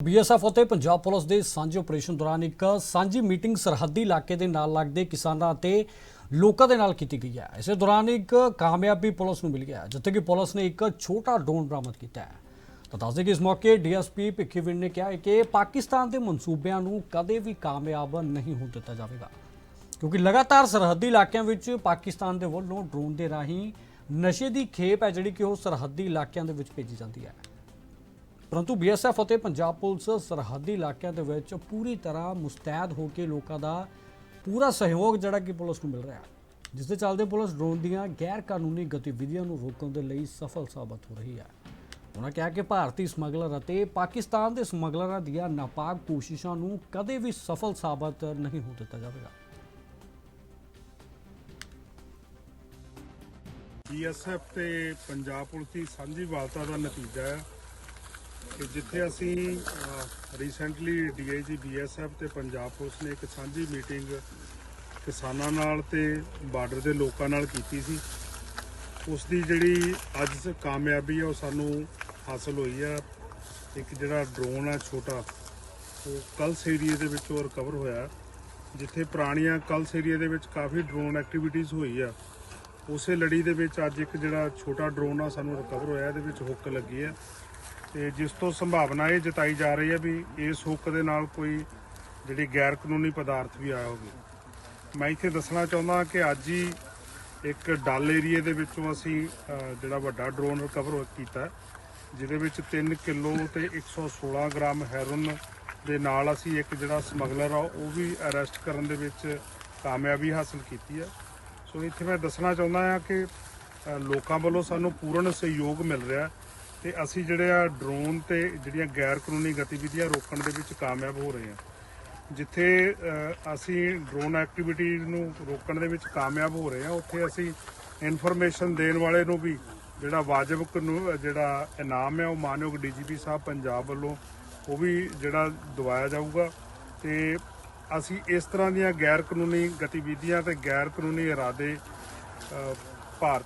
BSF ਅਤੇ Punjab police ਦੇ ਸਾਂਝੇ ਆਪਰੇਸ਼ਨ ਦੌਰਾਨ ਇੱਕ ਸਾਂਝੀ ਮੀਟਿੰਗ ਸਰਹੱਦੀ ਇਲਾਕੇ ਦੇ ਨਾਲ ਲੱਗਦੇ ਕਿਸਾਨਾਂ ਅਤੇ ਲੋਕਾਂ ਦੇ ਨਾਲ ਕੀਤੀ ਗਈ ਹੈ। ਇਸੇ ਦੌਰਾਨ ਇੱਕ ਕਾਮਯਾਬੀ ਪੁਲਿਸ ਨੂੰ ਮਿਲ ਗਿਆ ਹੈ, ਜਿੱਥੇ ਕਿ ਪੁਲਿਸ ਨੇ ਇੱਕ ਛੋਟਾ ਡਰੋਨ ਬਰਾਮਦ ਕੀਤਾ ਹੈ। ਤਾਂ ਦੱਸਦੇ ਕਿ ਇਸ ਮੌਕੇ ਡੀਐਸਪੀ ਭਿੱਖੀਵਿੰਡ ਨੇ ਕਿਹਾ ਹੈ ਕਿ ਪਾਕਿਸਤਾਨ ਦੇ ਮਨਸੂਬਿਆਂ ਨੂੰ ਕਦੇ ਵੀ ਕਾਮਯਾਬ ਨਹੀਂ ਹੋਣ ਦਿੱਤਾ ਜਾਵੇਗਾ ਕਿਉਂਕਿ ਲਗਾਤਾਰ ਸਰਹੱਦੀ ਇਲਾਕਿਆਂ ਵਿੱਚ ਪਾਕਿਸਤਾਨ ਦੇ ਵੱਲੋਂ ਡਰੋਨ ਦੇ ਰਾਹੀਂ ਨਸ਼ੇ ਦੀ ਖੇਪ ਹੈ ਜਿਹੜੀ ਕਿ ਉਹ ਸਰਹੱਦੀ ਇਲਾਕਿਆਂ ਦੇ ਵਿੱਚ ਭੇਜੀ ਜਾਂਦੀ ਹੈ। ਪਰੰਤੂ ਬੀਐਸਐਫ ਅਤੇ ਪੰਜਾਬ ਪੁਲਿਸ ਸਰਹੱਦੀ ਇਲਾਕਿਆਂ ਦੇ ਵਿੱਚ ਪੂਰੀ ਤਰ੍ਹਾਂ ਮੁਸਤੈਦ ਹੋ ਕੇ ਲੋਕਾਂ ਦਾ ਪੂਰਾ ਸਹਿਯੋਗ ਜਿਹੜਾ ਕਿ ਪੁਲਿਸ ਨੂੰ ਮਿਲ ਰਿਹਾ ਹੈ, ਜਿਸ ਦੇ ਚੱਲਦੇ ਪੁਲਿਸ ਡਰੋਨ ਦੀਆਂ ਗੈਰ ਕਾਨੂੰਨੀ ਗਤੀਵਿਧੀਆਂ ਨੂੰ ਰੋਕਣ ਦੇ ਲਈ ਸਫਲ ਸਾਬਤ ਹੋ ਰਹੀ ਹੈ। ਉਹਨਾਂ ਕਿਹਾ ਕਿ ਭਾਰਤੀ ਸਮਗਲਰ ਅਤੇ ਪਾਕਿਸਤਾਨ ਦੇ ਸਮਗਲਰਾਂ ਦੀਆਂ ਨਾਪਾਕ ਕੋਸ਼ਿਸ਼ਾਂ ਨੂੰ ਕਦੇ ਵੀ ਸਫਲ ਸਾਬਤ ਨਹੀਂ ਹੋ ਦਿੱਤਾ ਜਾਵੇਗਾ। ਬੀਐਸਐਫ ਤੇ ਪੰਜਾਬ ਪੁਲਿਸ ਦੀ ਸਾਂਝੀ ਵਾਰਤਾ ਦਾ ਨਤੀਜਾ ਹੈ। ਕਿ ਜਿੱਥੇ ਅਸੀਂ ਰੀਸੈਂਟਲੀ ਡੀਆਈਜੀ ਬੀਐਸਐਫ ਤੇ ਪੰਜਾਬ ਪੁਲਿਸ ਨੇ ਇੱਕ ਸਾਂਝੀ ਮੀਟਿੰਗ ਕਿਸਾਨਾਂ ਨਾਲ ਤੇ ਬਾਰਡਰ ਦੇ ਲੋਕਾਂ ਨਾਲ ਕੀਤੀ ਸੀ। ਉਸ ਦੀ ਜਿਹੜੀ ਅੱਜ ਕਾਮਯਾਬੀ ਆ, ਉਹ ਸਾਨੂੰ ਹਾਸਲ ਹੋਈ ਆ। ਇੱਕ ਜਿਹੜਾ ਡਰੋਨ ਆ, ਛੋਟਾ, ਉਹ ਕਲਸ ਏਰੀਏ ਦੇ ਵਿੱਚੋਂ ਰਿਕਵਰ ਹੋਇਆ। ਜਿੱਥੇ ਪੁਰਾਣੀਆਂ ਕਲਸ ਏਰੀਏ ਦੇ ਵਿੱਚ ਕਾਫੀ ਡਰੋਨ ਐਕਟੀਵਿਟੀਜ਼ ਹੋਈ ਆ। ਉਸੇ ਲੜੀ ਦੇ ਵਿੱਚ ਅੱਜ ਇੱਕ ਜਿਹੜਾ ਛੋਟਾ ਡਰੋਨ ਆ ਸਾਨੂੰ ਰਿਕਵਰ ਹੋਇਆ, ਇਹਦੇ ਵਿੱਚ ਹੁੱਕ ਲੱਗੀ ਹੈ। ਤੇ ਜਿਸ ਤੋਂ ਸੰਭਾਵਨਾ ਇਹ ਜਤਾਈ ਜਾ ਰਹੀ ਹੈ ਵੀ ਇਸ ਹੁੱਕ ਦੇ ਨਾਲ ਕੋਈ ਜਿਹੜੀ ਗੈਰ ਕਾਨੂੰਨੀ ਪਦਾਰਥ ਵੀ ਆਇਆ ਹੋਵੇ। ਮੈਂ ਇੱਥੇ ਦੱਸਣਾ ਚਾਹੁੰਦਾ ਕਿ ਅੱਜ ਹੀ ਇੱਕ ਡਲ ਏਰੀਏ ਦੇ ਵਿੱਚੋਂ ਅਸੀਂ ਜਿਹੜਾ ਵੱਡਾ ਡਰੋਨ ਰਿਕਵਰ ਕੀਤਾ ਜਿਹਦੇ ਵਿੱਚ 3 ਕਿਲੋ ਤੇ 116 ਗ੍ਰਾਮ ਹੈਰੋਨ ਦੇ ਨਾਲ ਅਸੀਂ ਇੱਕ ਜਿਹੜਾ ਸਮਗਲਰ ਆ, ਉਹ ਵੀ ਅਰੈਸਟ ਕਰਨ ਦੇ ਵਿੱਚ ਕਾਮਯਾਬੀ ਹਾਸਲ ਕੀਤੀ ਹੈ। ਸੋ ਇੱਥੇ ਮੈਂ ਦੱਸਣਾ ਚਾਹੁੰਦਾ ਹਾਂ ਕਿ ਲੋਕਾਂ ਵੱਲੋਂ ਸਾਨੂੰ ਪੂਰਨ ਸਹਿਯੋਗ ਮਿਲ ਰਿਹਾ ਹੈ ਤੇ ਅਸੀਂ ਜਿਹੜੇ ਆ ਡਰੋਨ ਤੇ ਜਿਹੜੀਆਂ ਗੈਰ ਕਾਨੂੰਨੀ ਗਤੀਵਿਧੀਆਂ ਰੋਕਣ ਦੇ ਵਿੱਚ ਕਾਮਯਾਬ ਹੋ ਰਹੇ ਹਾਂ। ਜਿੱਥੇ ਅਸੀਂ ਡਰੋਨ ਐਕਟੀਵਿਟੀ ਨੂੰ ਰੋਕਣ ਦੇ ਵਿੱਚ ਕਾਮਯਾਬ ਹੋ ਰਹੇ ਹਾਂ, ਉੱਥੇ ਅਸੀਂ ਇਨਫੋਰਮੇਸ਼ਨ ਦੇਣ ਵਾਲੇ ਨੂੰ ਵੀ ਜਿਹੜਾ ਵਾਜਬ ਕਾਨੂੰਨ ਜਿਹੜਾ ਇਨਾਮ ਹੈ, ਉਹ ਮਾਨਯੋਗ ਡੀਜੀਪੀ ਸਾਹਿਬ ਪੰਜਾਬ ਵੱਲੋਂ ਉਹ ਵੀ ਜਿਹੜਾ ਦਵਾਇਆ ਜਾਊਗਾ ਤੇ ਅਸੀਂ ਇਸ ਤਰ੍ਹਾਂ ਦੀਆਂ ਗੈਰ ਕਾਨੂੰਨੀ ਗਤੀਵਿਧੀਆਂ ਤੇ ਗੈਰ ਕਾਨੂੰਨੀ ਇਰਾਦੇ ਭਾਰਤ